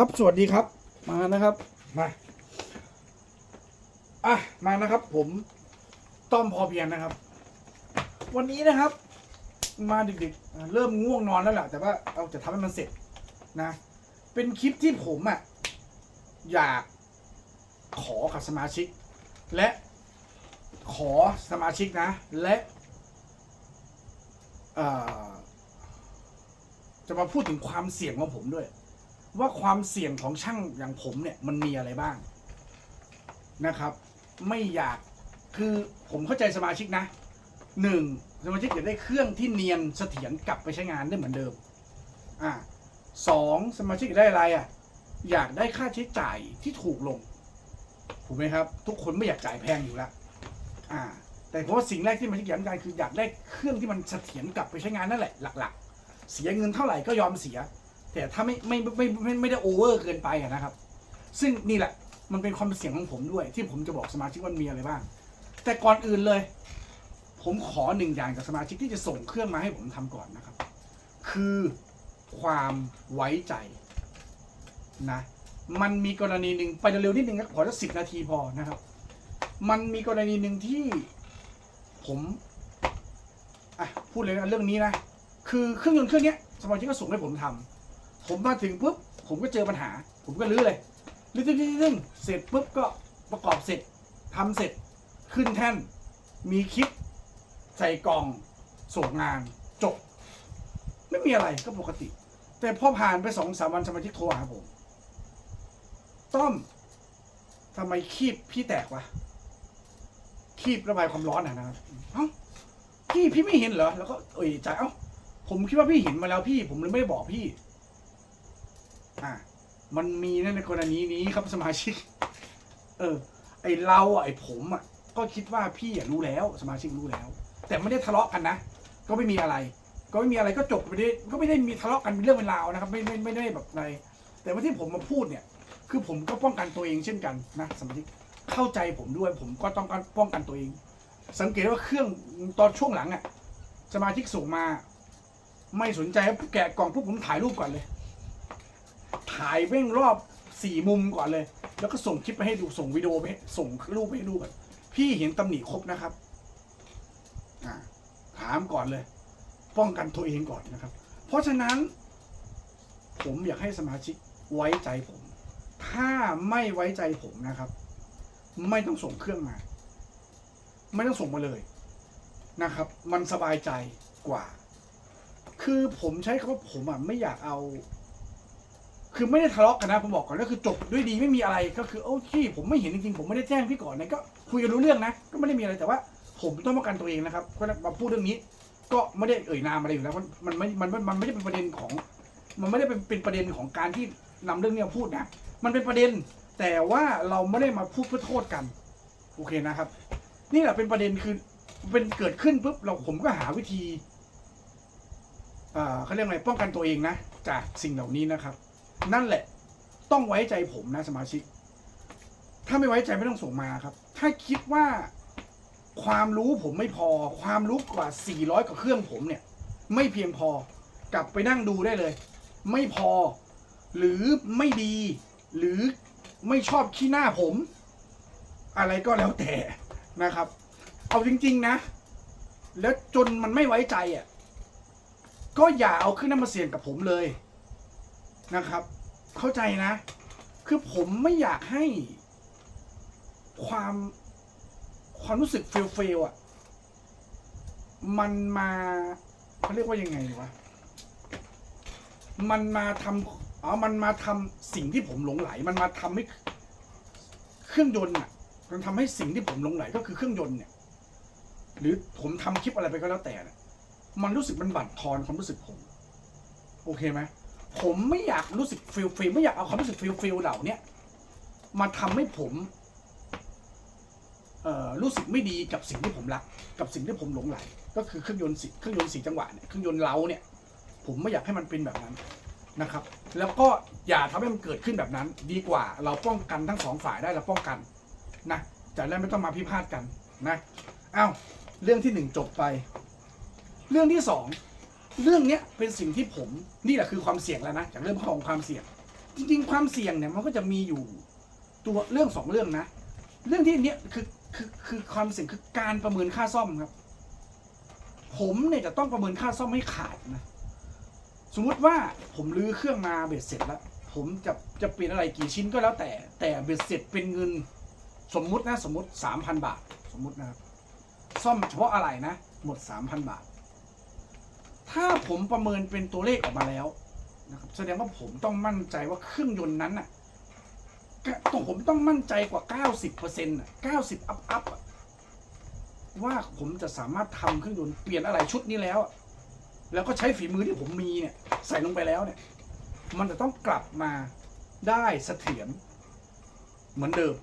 ครับสวัสดีครับ มานะครับมาอะมานะครับ ผมต้อมพอเพียงนะครับ วันนี้นะครับ มาดึกๆเริ่มง่วงนอนแล้วแหละแต่ว่าเอาจะทำให้มันเสร็จนะ เป็นคลิปที่ผมอะอยากขอกับสมาชิก และขอสมาชิกนะ และอ่อจะมาพูดถึงความเสี่ยงของผมด้วย ว่าความเสี่ยงของช่างอย่างผมเนี่ยมันมีอะไรบ้างนะครับ ไม่อยากคือผมเข้าใจสมาชิกนะหนึ่งสมาชิกอยากได้เครื่องที่เนียนเสถียรกลับไปใช้งานได้เหมือนเดิมอ่าสองสมาชิกอยากได้อะไรอะอยากได้ค่าใช้จ่ายที่ถูกลงถูกไหมครับ ทุกคนไม่อยากจ่ายแพงอยู่แล้วอ่า แต่เพราะว่าสิ่งแรกที่สมาชิกอยากการคืออยากได้เครื่องที่มันเสถียรกลับไปใช้งานนั่นแหละหลัก ๆ เสียเงินเท่าไหร่ก็ยอมเสีย แต่ถ้าไม่ไม่ไม่ไม่ไม่ได้โอเวอร์เกินไปอะนะครับ ซึ่งนี่แหละมันเป็นความเสี่ยงของผมด้วย ที่ผมจะบอกสมาชิกว่ามีอะไรบ้าง แต่ก่อนอื่นเลย ผมขอหนึ่งอย่างจากสมาชิกที่จะส่งเครื่องมาให้ผมทำก่อนนะครับ คือความไว้ใจนะมันมีกรณีหนึ่งไปเร็วนิดนึงครับขอสักสิบนาทีพอนะครับ มันมีกรณีหนึ่งที่ผมอะพูดเลยนะเรื่องนี้นะ คือเครื่องยนต์เครื่องนี้สมาชิกก็ส่งให้ผมทำ ผมมาถึงปุ๊บผมก็เจอปัญหา ผมก็รื้อเลยรื้อรื้อรื้อรื้อเสร็จปุ๊บก็ประกอบเสร็จทำเสร็จขึ้นแท่น มีคลิป ใส่กล่องส่งงานจบ ไม่มีอะไรก็ปกติ แต่พอผ่านไปสองสามวันสมาชิกโทรหาผมต้อมทำไมคีบพี่แตกวะคีบระบายความร้อนอะนะครับเอ้าพี่พี่ไม่เห็นเหรอแล้วก็เอ่ยใจเอ้าผมคิดว่าพี่เห็นมาแล้วพี่ ผมเลยไม่ได้บอกพี่ อะมันมีนะในกรณีนี้ครับสมาชิก เออ ไอเราอะไอผมอะ ก็คิดว่าพี่อะรู้แล้ว สมาชิกรู้แล้ว แต่ไม่ได้ทะเลาะกันนะ ก็ไม่มีอะไร ก็ไม่มีอะไรก็จบไปได้ก็ไม่ได้มีทะเลาะกันเป็นเรื่องเป็นราวนะครับ ไม่ไม่ไม่ได้แบบอะไร แต่ว่าที่ผมมาพูดเนี่ย คือผมก็ป้องกันตัวเองเช่นกันนะสมาชิก เข้าใจผมด้วย ผมก็ต้องการป้องกันตัวเอง สังเกตว่าเครื่องตอนช่วงหลังอะ สมาชิกส่งมา ไม่สนใจแกะกล่องปุ๊บผมถ่ายรูปก่อนเลย ถ่ายเว้งรอบสี่มุมก่อนเลย แล้วก็ส่งคลิปไปให้ดูส่งวิดีโอไปส่งรูปไปให้ดูก่อนพี่เห็นตำหนิครบนะครับถามก่อนเลย ป้องกันตัวเองก่อนนะครับ เพราะฉะนั้น ผมอยากให้สมาชิกไว้ใจผม ถ้าไม่ไว้ใจผมนะครับ ไม่ต้องส่งเครื่องมา ไม่ต้องส่งมาเลยนะครับ มันสบายใจกว่า คือผมใช้คำว่าผมอะไม่อยากเอา คือไม่ได้ทะเลาะกันนะผมบอกก่อนก็คือจบด้วยดีไม่มีอะไรก็คือโอ้พี่ผมไม่เห็นจริงๆผมไม่ได้แจ้งพี่ก่อนนะก็คุยกันรู้เรื่องนะ ก็ไม่ได้มีอะไรแต่ว่า ผมต้องป้องกันตัวเองนะครับก็มาพูดเรื่องนี้ ก็ไม่ได้เอ่ยนามอะไรอยู่แล้วมันมันไม่มันมันมันไม่ได้เป็นประเด็นของ มันไม่ได้เป็นเป็นประเด็นของการที่นำเรื่องนี้มาพูดนะมันเป็นประเด็น แต่ว่าเราไม่ได้มาพูดเพื่อโทษกันโอเคนะครับ นี่แหละเป็นประเด็นคือเป็นเกิดขึ้นปุ๊บเราผมก็หาวิธีอ่าเขาเรียกอะไรป้องกันตัวเองนะ จากสิ่งเหล่านี้นะครับ นั่นแหละ ต้องไว้ใจผมนะสมาชิก ถ้าไม่ไว้ใจไม่ต้องส่งมาครับ ถ้าคิดว่าความรู้ผมไม่พอ ความรู้กว่า 400กว่าเครื่องผมเนี่ย ไม่เพียงพอกลับไปนั่งดูได้เลย ไม่พอ หรือไม่ดี หรือไม่ชอบขี้หน้าผม อะไรก็แล้วแต่นะครับ เอาจริง ๆนะ แล้วจนมันไม่ไว้ใจอะก็อย่าเอาขึ้นน้ำมาเสี่ยงกับผมเลย นะครับ เข้าใจนะ คือผมไม่อยากให้ความความรู้สึกเฟลเฟลอะ มันมาเขาเรียกว่ายังไงวะ มันมาทำอ๋อมันมาทำสิ่งที่ผมหลงไหล มันมาทำให้เครื่องยนต์อะ มันทำให้สิ่งที่ผมหลงไหลก็คือเครื่องยนต์เนี่ย หรือผมทำคลิปอะไรไปก็แล้วแต่เนี่ยมันรู้สึกมันบั่นทอนความรู้สึกผม โอเคไหม ผมไม่อยากรู้สึกฟิลฟิลไม่อยากเอาความรู้สึกฟิลฟิลเหล่าเนี้ยมาทำให้ผมเอ่อรู้สึกไม่ดีกับสิ่งที่ผมรัก กับสิ่งที่ผมหลงไหล ก็คือเครื่องยนต์สีเครื่องยนต์สีจังหวะเนี่ยเครื่องยนต์เล้าเนี่ย ผมไม่อยากให้มันเป็นแบบนั้นนะครับ แล้วก็อย่าทำให้มันเกิดขึ้นแบบนั้น ดีกว่าเราป้องกันทั้งสองฝ่ายได้เราป้องกันนะจะได้ไม่ต้องมาพิพาทกันนะอ้าวเรื่องที่หนึ่งจบไป เรื่องที่สอง เรื่องเนี้ยเป็นสิ่งที่ผมนี่แหละคือความเสี่ยงแล้วนะจากเรื่องของความเสี่ยง จริง ๆ ความเสี่ยงเนี่ยมันก็จะมีอยู่ตัวเรื่องสองเรื่องนะ เรื่องที่เนี้ยคือคือคือความเสี่ยงคือการประเมินค่าซ่อมครับ ผมเนี่ยจะต้องประเมินค่าซ่อมให้ขาดนะ สมมุติว่าผมรื้อเครื่องมาเบ็ดเสร็จแล้ว ผมจะจะเปลี่ยนอะไรกี่ชิ้นก็แล้วแต่แต่เบ็ดเสร็จเป็นเงินสมมุตินะสมมติสามพันบาท สมมุตินะครับซ่อมเฉพาะอะไรนะ หมดสามพันบาท ถ้าผมประเมินเป็นตัวเลขออกมาแล้วนะครับแสดงว่าผมต้องมั่นใจว่าเครื่องยนต์นั้นน่ะต้องผมต้องมั่นใจกว่าเก้าสิบเปอร์เซ็นต์เก้าสิบอัพอัพว่าผมจะสามารถทำเครื่องยนต์เปลี่ยนอะไรชุดนี้แล้ว แล้วก็ใช้ฝีมือที่ผมมีเนี่ย ใส่ลงไปแล้วเนี่ย มันจะต้องกลับมาได้เสถียรเหมือนเดิม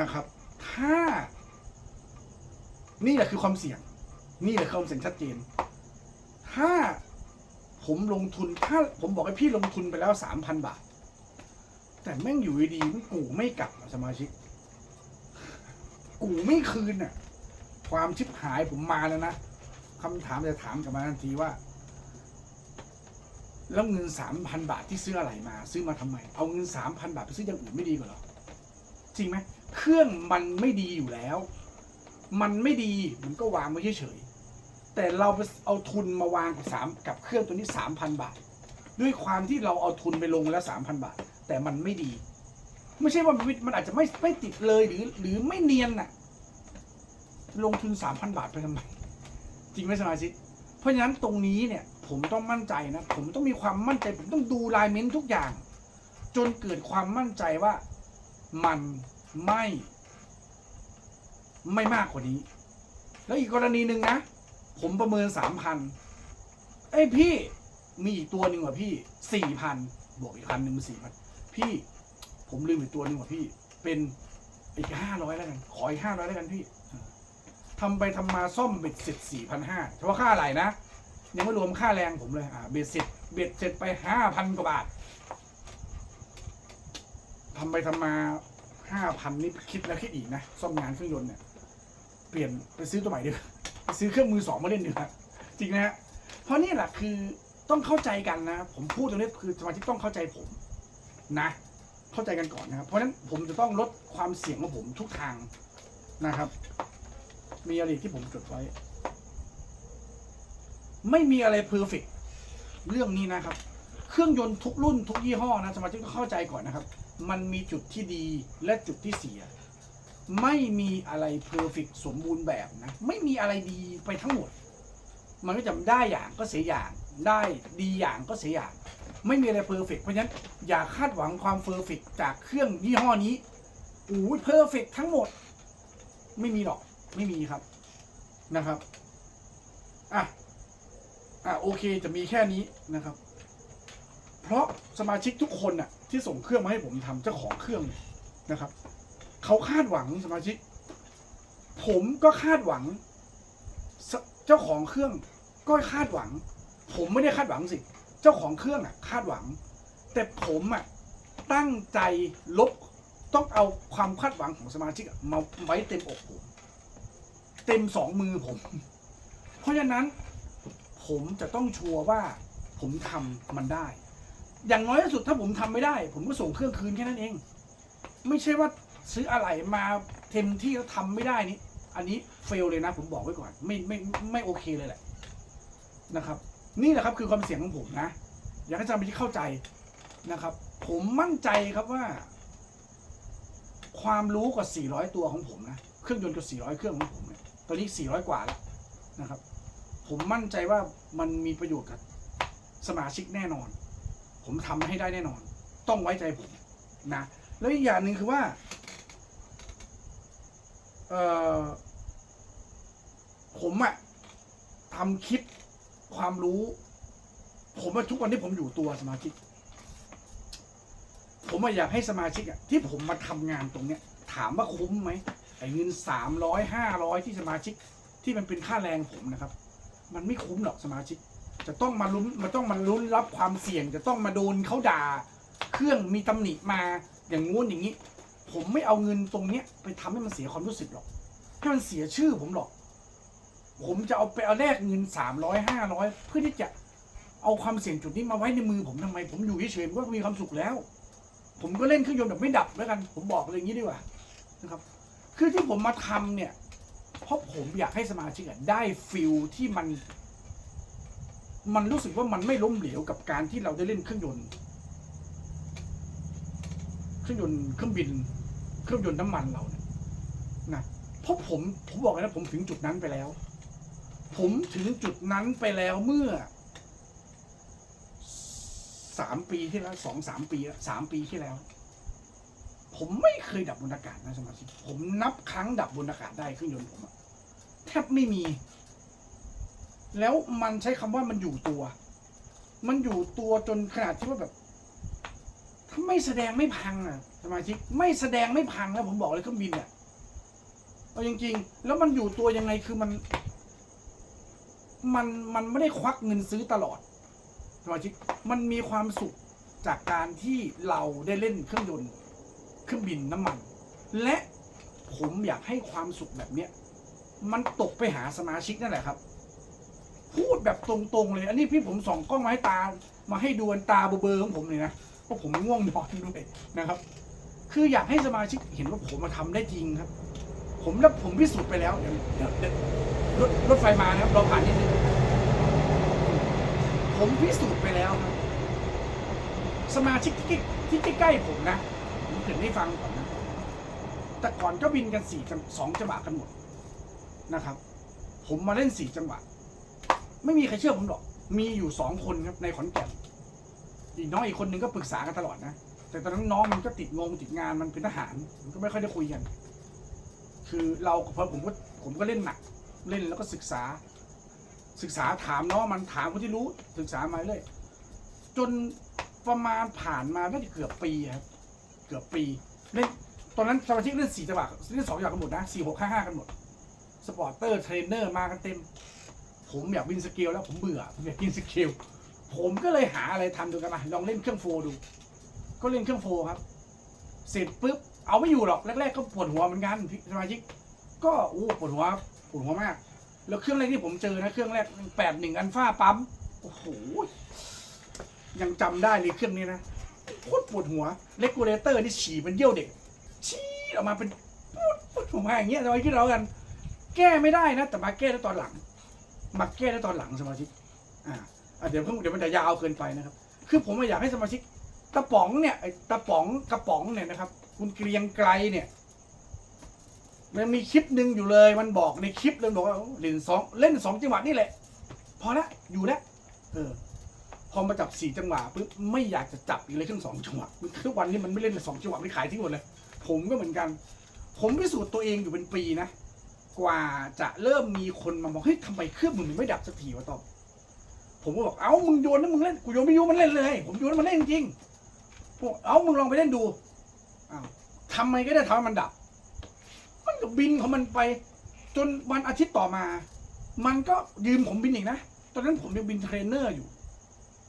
นะครับ ถ้า นี่แหละคือความเสี่ยง นี่แหละความเสี่ยงชัดเจน ถ้าผมลงทุนถ้าผมบอกให้พี่ลงทุนไปแล้วสามพันบาท แต่แม่งอยู่ดีๆกูไม่กลับสมาชิก กูไม่คืนน่ะ ความชิบหายผมมาแล้วนะคำถามจะถามกลับมาทันทีว่า แล้วเงินสามพันบาทที่ซื้ออะไรมา ซื้อมาทำไม เอาเงินสามพันบาทไปซื้ออย่างอื่นไม่ดีกว่าหรอจริงไหมเครื่องมันไม่ดีอยู่แล้ว มันไม่ดีมันก็วางไว้เฉยๆ แต่เราไปเอาทุนมาวางกับสามกับเครื่องตัวนี้สามพันบาท ด้วยความที่เราเอาทุนไปลงแล้วสามพันบาท แต่มันไม่ดี ไม่ใช่ว่ามันมันอาจจะไม่ไม่ติดเลยหรือหรือไม่เนียนน่ะ ลงทุนสามพันบาทไปทำไม จริงไหมสมาชิกเพราะฉะนั้นตรงนี้เนี่ย ผมต้องมั่นใจนะ ผมต้องมีความมั่นใจ ผมต้องดูลายเม้นทุกอย่าง จนเกิดความมั่นใจว่ามันไม่ ไม่มากกว่านี้ แล้วอีกกรณีหนึ่งนะ ผมประเมินสามพันเอ้พี่มีอีกตัวหนึ่งว่ะพี่สี่พันบวกอีกพันหนึ่งเป็นสี่พันพี่ผมลืมอีกตัวหนึ่งว่ะพี่ เป็นอีกห้าร้อยแล้วกัน ขออีกห้าร้อยแล้วกันพี่ทำไปทำมาซ่อมเบ็ดเสร็จสี่พันห้าเฉพาะค่าอะไรนะยังไม่รวมค่าแรงผมเลยอ่าเบ็ดเสร็จเบ็ดเสร็จไปห้าพันกว่าบาททำไปทำมาห้าพันนี่คิดแล้วคิดอีกนะซ่อมงานเครื่องยนต์เนี่ยเปลี่ยนไปซื้อตัวใหม่ดีกว่า ซื้อเครื่องมือสองมาเล่นดีกว่าจริงนะฮะเพราะนี่แหละคือต้องเข้าใจกันนะ ผมพูดตรงนี้คือสมาชิกต้องเข้าใจผมนะ เข้าใจกันก่อนนะครับ เพราะฉะนั้นผมจะต้องลดความเสี่ยงของผมทุกทางนะครับ มีอะไรที่ผมจดไว้ ไม่มีอะไรเพอร์เฟกเรื่องนี้นะครับ เครื่องยนต์ทุกรุ่นทุกยี่ห้อนะสมาชิกต้องเข้าใจก่อนนะครับ มันมีจุดที่ดีและจุดที่เสีย ไม่มีอะไรเพอร์เฟกสมบูรณ์แบบนะ ไม่มีอะไรดีไปทั้งหมด มันก็จะได้อย่างก็เสียอย่าง ได้ดีอย่างก็เสียอย่าง ไม่มีอะไรเพอร์เฟกเพราะฉะนั้นอย่าคาดหวังความเพอร์เฟกจากเครื่องยี่ห้อนี้อู้เพอร์เฟกทั้งหมด ไม่มีหรอก ไม่มีครับนะครับ อะ อะโอเคจะมีแค่นี้นะครับ เพราะสมาชิกทุกคนน่ะที่ส่งเครื่องมาให้ผมทำเจ้าของเครื่องนะครับ เขาคาดหวังสมาชิก ผมก็คาดหวัง เจ้าของเครื่องก็คาดหวัง ผมไม่ได้คาดหวังสิ เจ้าของเครื่องอะ คาดหวัง แต่ผมอะตั้งใจลบต้องเอาความคาดหวังของสมาชิกมาไว้เต็มอกผมเต็มสองมือผม เพราะฉะนั้น ผมจะต้องชัวร์ว่าผมทำมันได้ อย่างน้อยที่สุดถ้าผมทำไม่ได้ ผมก็ส่งเครื่องคืนแค่นั้นเอง ไม่ใช่ว่า ซื้ออะไรมาเต็มที่แล้วทำไม่ได้นี่ อันนี้เฟลเลยนะ ผมบอกไว้ก่อน ไม่ไม่ไม่โอเคเลยแหละนะครับ นี่แหละครับคือความเสี่ยงของผมนะ อยากให้อาจารย์ไปที่เข้าใจนะครับ ผมมั่นใจครับว่า ความรู้กว่า 400 ตัวของผมนะ เครื่องยนต์กว่า 400 เครื่องของผมเนี่ยตอนนี้ 400 กว่าแล้วนะครับ ผมมั่นใจว่ามันมีประโยชน์กับสมาชิกแน่นอน ผมทำให้ได้แน่นอน ต้องไว้ใจผมนะ แล้วอีกอย่างหนึ่งคือว่า เออผมอะทำคลิปความรู้ ผมอะทุกวันที่ผมอยู่ตัวสมาชิก ผมอะอยากให้สมาชิกอะที่ผมมาทำงานตรงเนี้ย ถามว่าคุ้มไหมไอ้เงินสามร้อยห้าร้อยที่สมาชิก ที่มันเป็นค่าแรงผมนะครับ มันไม่คุ้มหรอกสมาชิก จะต้องมาลุ้นมันต้องมาลุ้นรับความเสี่ยง จะต้องมาโดนเขาด่า เครื่องมีตำหนิมาอย่างงู้นอย่างนี้ ผมไม่เอาเงินตรงเนี้ย ไปทำให้มันเสียความรู้สึกหรอกให้มันเสียชื่อผมหรอก ผมจะเอาไปเอาแลกเงินสามร้อยห้าร้อยเพื่อที่จะเอาความเสี่ยงจุดนี้มาไว้ในมือผมทำไม ผมอยู่เฉยๆผมก็มีความสุขแล้ว ผมก็เล่นเครื่องยนต์แบบไม่ดับแล้วกัน ผมบอกเลยอย่างนี้ดีกว่านะครับ คือที่ผมมาทำเนี่ย เพราะผมอยากให้สมาชิกได้ฟิลที่มัน มันรู้สึกว่ามันไม่ล้มเหลวกับการที่เราได้เล่นเครื่องยนต์ เครื่องยนต์เครื่องบิน เครื่องยนต์น้ำมันเราเนี่ยนะเพราะผมผมบอกเลยนะผมถึงจุดนั้นไปแล้ว ผมถึงจุดนั้นไปแล้วเมื่อสามปีที่แล้วสองสามปีสามปีที่แล้ว ผมไม่เคยดับบนอากาศนะสมาชิกผมนับครั้งดับบนอากาศได้เครื่องยนต์ผมแทบไม่มี แล้วมันใช้คำว่ามันอยู่ตัว มันอยู่ตัวจนขนาดที่ว่าแบบ ไม่แสดงไม่พังอะสมาชิกไม่แสดงไม่พังแล้วผมบอกเลยเครื่องบินเนี่ยเอาจริง ๆ แล้วมันอยู่ตัวยังไงคือมัน มันมันไม่ได้ควักเงินซื้อตลอดสมาชิกมันมีความสุขจากการที่เราได้เล่นเครื่องยนต์ เครื่องบินน้ำมัน และผมอยากให้ความสุขแบบเนี้ยมันตกไปหาสมาชิกนั่นแหละครับ พูดแบบตรงๆเลย อันนี้พี่ผมส่องกล้องมาให้ตา มาให้ดูตาเบลอๆของผมเลยนะ ราะผมง่วงนอนด้วยนะครับ คืออยากให้สมาชิกเห็นว่าผมมาทำได้จริงครับ ผมแล้วผมพิสูจน์ไปแล้วเดี๋ยวเดี๋ยวรถรถไฟมานะครับ เราผ่านนิดนึงผมพิสูจน์ไปแล้วครับ สมาชิกที่ที่ใกล้ๆผมนะผมเกรินให้ฟังก่อนนะแต่ก่อนก็บินกันสี่จังสองจังหวะกันหมดนะครับ ผมมาเล่นสี่จังหวะ ไม่มีใครเชื่อผมหรอก มีอยู่สองคนครับในขอนแก่น น้องอีกคนนึงก็ปรึกษากันตลอดนะ แต่ตอนนั้นน้องมันก็ติดงงติดงานมันเป็นทหาร มันก็ไม่ค่อยได้คุยกัน คือเราเพราะผมก็ผมก็เล่นหนัก เล่นแล้วก็ศึกษา ศึกษาถามน้องมันถามคนที่รู้ ศึกษามาเลยจนประมาณผ่านมาน่าจะเกือบปีครับเกือบปีเล่นตอนนั้นสมาชิกเล่นสี่จังหวะเล่นสองจังหวะกันหมดนะสี่หกห้าห้ากันหมดสปอร์เตอร์เทรนเนอร์มากันเต็ม ผมอยากบินสเกลแล้วผมเบื่อผมอยากกินสเกล ผมก็เลยหาอะไรทำดูกันมาลองเล่นเครื่องโฟร์ดู ก็เล่นเครื่องโฟร์ครับ เสร็จปุ๊บเอาไม่อยู่หรอกแรกๆก็ปวดหัวเหมือนกันสมาชิก ก็อู้ปวดหัวปวดหัวมาก แล้วเครื่องแรกที่ผมเจอนะเครื่องแรกแปดหนึ่งอันฟ้าปั๊มโอ้โหยังจำได้เลยเครื่องนี้นะโคตรปวดหัวเลกูเลเตอร์นี่ฉี่เป็นเยี่ยวเด็กชี้ออกมาเป็นปุ๊ดปุ๊ดออกมาอย่างเงี้ยสมาชิกเรากัน แก้ไม่ได้นะ แต่มาแก้ได้ตอนหลัง มาแก้ได้ตอนหลังสมาชิกอ่า อะเดี๋ยวเพิ่งเดี๋ยวมันจะยาวเกินไปนะครับ คือผมอยากให้สมาชิกตะป๋องเนี่ยไอ้ตะป๋องกระป๋องเนี่ยนะครับ คุณเกรียงไกรเนี่ย มันมีคลิปหนึ่งอยู่เลย มันบอกในคลิปเลยบอกว่าเล่นสองเล่นสองจังหวะนี่แหละ พอละอยู่แล้วเออ พอมาจับสี่จังหวะปุ๊บไม่อยากจะจับอีกเลยเครื่องสองจังหวะทุกวันนี้มันไม่เล่นสองจังหวะไม่ขายทิ้งหมดเลย ผมก็เหมือนกัน ผมพิสูจน์ตัวเองอยู่เป็นปีนะกว่าจะเริ่มมีคนมาบอกเฮ้ยทำไมเครื่องมึงไม่ดับสักทีวะตอบ ผมก็บอกเอ้ามึงโยนนะมึงเล่นกูโยนไม่โยนมันเล่นเลย ผมโยนมันเล่นจริงพวกเอ้ามึงลองไปเล่นดูอ้าวทำไมก็ได้ทำให้มันดับ มันก็บินของมันไป จนวันอาทิตย์ต่อมา มันก็ยืมผมบินอีกนะตอนนั้นผมยังบินเทรนเนอร์อยู่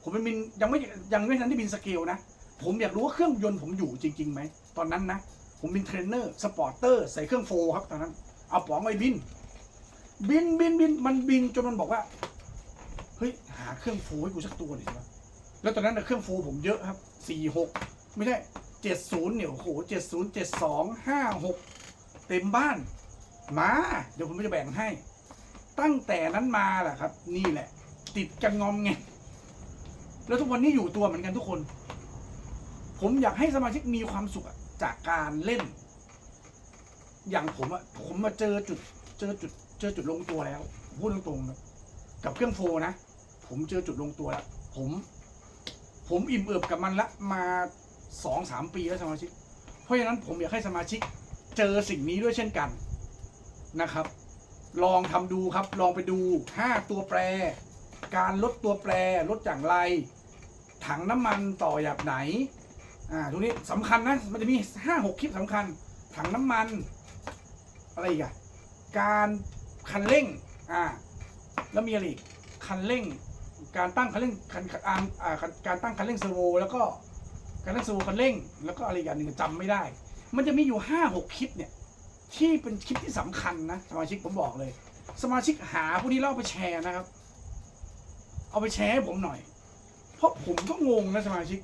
ผมเป็นบินยังไม่ยังไม่ทันได้บินสเกลนะผมอยากรู้ว่าเครื่องยนต์ผมอยู่จริงๆไหมตอนนั้นนะผมบินเทรนเนอร์สปอร์เตอร์ใส่เครื่องโฟร์ครับตอนนั้น เอาป๋องไปบิน บินบินบินมันบินจนมันบอกว่า ฮ้ยหาเครื่องโฟร์ให้กูสักตัวหน่อยสิวะแล้วตอนนั้นนะเครื่องโฟร์ผมเยอะครับสี่หกไม่ใช่เจ็ดศูนย์เนี่ยโอ้โหเจ็ดศูนย์เจ็ดสองห้าหกเต็มบ้าน มา เดี๋ยวผมจะแบ่งให้ ตั้งแต่นั้นมาแหละครับ นี่แหละ ติดกันงอมไง แล้วทุกวันนี้อยู่ตัวเหมือนกันทุกคน ผมอยากให้สมาชิกมีความสุขจากการเล่น อย่างผมอะผมมาเจอจุด เจอจุด เจอจุดลงตัวแล้ว พูดตรงๆนะกับเครื่องโฟนะ ผมเจอจุดลงตัวแล้วผม ผมอิ่มเอิบกับมันละมาสองสามปีแล้วสมาชิก เพราะฉะนั้นผมอยากให้สมาชิกเจอสิ่งนี้ด้วยเช่นกันนะครับ ลองทำดูครับ ลองไปดูห้าตัวแปร การลดตัวแปรลดอย่างไร ถังน้ำมันต่อแบบไหนอ่าตรงนี้สำคัญนะ มันจะมีห้าหกคลิปสำคัญ ถังน้ำมัน อะไรอีกอะการคันเร่งอ่าแล้วมีอะไรอีกคันเร่ง การตั้งคันเร่งคันอาอ่าการตั้งคันเร่งเซอร์โวแล้วก็การตั้งเซอร์โวคันเร่ง แล้วก็อะไรอย่างหนึ่งจำไม่ได้ มันจะมีอยู่ห้าหกคลิปเนี่ยที่เป็นคลิปที่สำคัญนะสมาชิกผมบอกเลย สมาชิกหาพวกนี้แล้วเอาไปแชร์นะครับ เอาไปแชร์ให้ผมหน่อย เพราะผมก็งงนะสมาชิก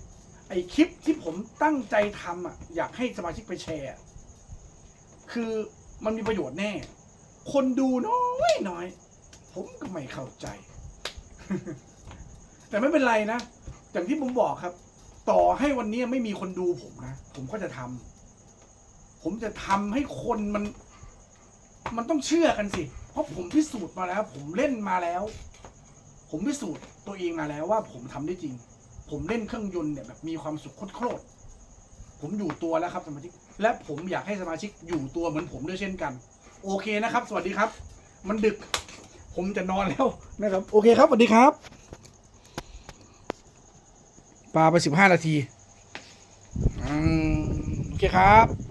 ไอคลิปที่ผมตั้งใจทำอะอยากให้สมาชิกไปแชร์ คือมันมีประโยชน์แน่ คนดูน้อยน้อย ผมก็ไม่เข้าใจ แต่ไม่เป็นไรนะ อย่างที่ผมบอกครับ ต่อให้วันนี้ไม่มีคนดูผมนะ ผมก็จะทำผมจะทำให้คนมัน มันต้องเชื่อกันสิ เพราะผมพิสูจน์มาแล้ว ผมเล่นมาแล้ว ผมพิสูจน์ตัวเองมาแล้วว่าผมทำได้จริง ผมเล่นเครื่องยนต์เนี่ยแบบมีความสุขโคตรผมอยู่ตัวแล้วครับสมาชิก และผมอยากให้สมาชิกอยู่ตัวเหมือนผมด้วยเช่นกัน โอเคนะครับ สวัสดีครับ มันดึก ผมจะนอนแล้วนะครับ โอเคครับสวัสดีครับ ปลาไปสิบห้านาทีอืมโอเคครับ